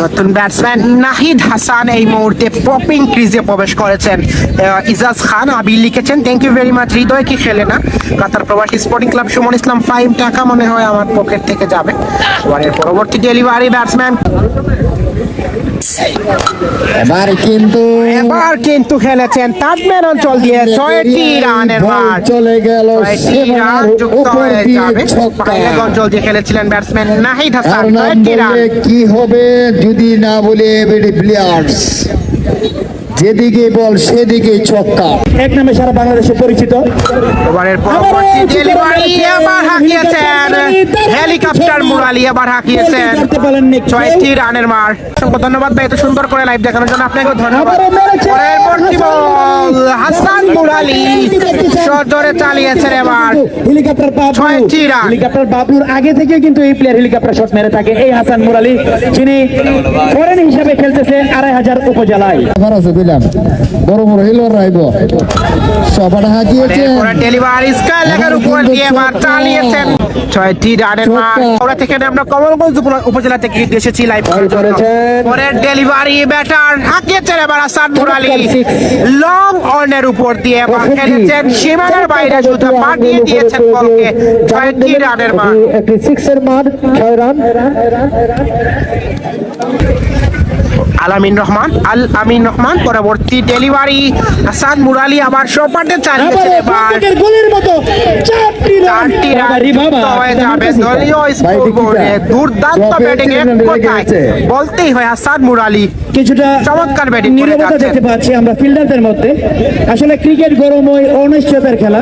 নতুন ব্যাটসম্যান নাহিদ হাসান এই মুহূর্তে পপিং ক্রিজে প্রবেশ করেছেন। ইজাজ খান আবির লিখেছেন thank you very much Hridoy কি খেলে না? কাতার প্রবাসী sporting club Sumon Islam five টাকা মনে হয় আমার পকেট থেকে যাবে। পরবর্তী ডেলিভারি ব্যাটসম্যান এবার কিন্তু এবার কিন্তু খেলেছেন তাজমের অঞ্চল দিয়ে ছয়টি রানের মার চলে গেল অঞ্চল দিয়ে খেলেছিলেন ব্যাটসম্যান নাহিদ হাসান। ছয়টি রান। কি হবে যদি না বলে প্লেয়ার্স? যেদিকে বল সেদিকে ছক্কা। এক নামে সারা বাংলাদেশে পরিচিত। এবারের পরবর্তী ডেলিভারি এবার হাঁকিয়েছেন। হেলিকপ্টার মুরালি এবার হাঁকিয়েছেন। ছয়টি রানের মার। অসংখ্য ধন্যবাদ ভাই এত সুন্দর করে লাইভ দেখানোর জন্য আপনাকে ধন্যবাদ। পরবর্তী বল? হাসান মুরালি সজোরে চালিয়েছেন এবার। হেলিকপ্টার ছয়টি রান। হেলিকপ্টার বাবলুর আগে থেকে কিন্তু এই প্লেয়ার হেলিকপ্টার শট মেরে থাকে এই হাসান মুরালি যিনি ফরেন হিসাবে খেলতেছে আড়াই হাজার উপজেলায়। দিলাম। বড় বড় হিলর রাইব। সবাটা হাঁকিয়েছে। ডেলিভারি স্কাই উপর দিয়ে চালিয়েছেন। ছয়টি রানের মার আমরা থেকে আমরা কমলগঞ্জ উপলা- উপজেলা থেকে এসেছি লাইভ করেছেন। পরের ডেলিভারি ব্যাটার হাঁকিয়েছেন এবার মুরালি। লং অনের উপর দিয়ে এবার খেলেছেন। সীমানার বাইরে শুধু পাঠিয়ে দিয়েছেন বলকে ছয়টি রানের মার একটি সিক্সের মার ছয় রান। আলামিন রহমান আল আমিন রহমান পরবর্তী ডেলিভারি। হাসান মুরালি আবার সোপাটে চালিয়েছেন এবার। গোলের মতো চারটি চারটি রান বাবারি বাবা। যুক্ত যাবে দলীয় স্কোরবোর্ডে। দুর্দান্ত ব্যাটিং এক লেগে কথায় বলতেই হয় হাসান মুরালি কিছুটা চমৎকার করে নীরবতা। দেখতে পাচ্ছি আমরা ফিল্ডারদের মধ্যে। আসলে ক্রিকেট গরম গরময় অনিশ্চয়তার খেলা।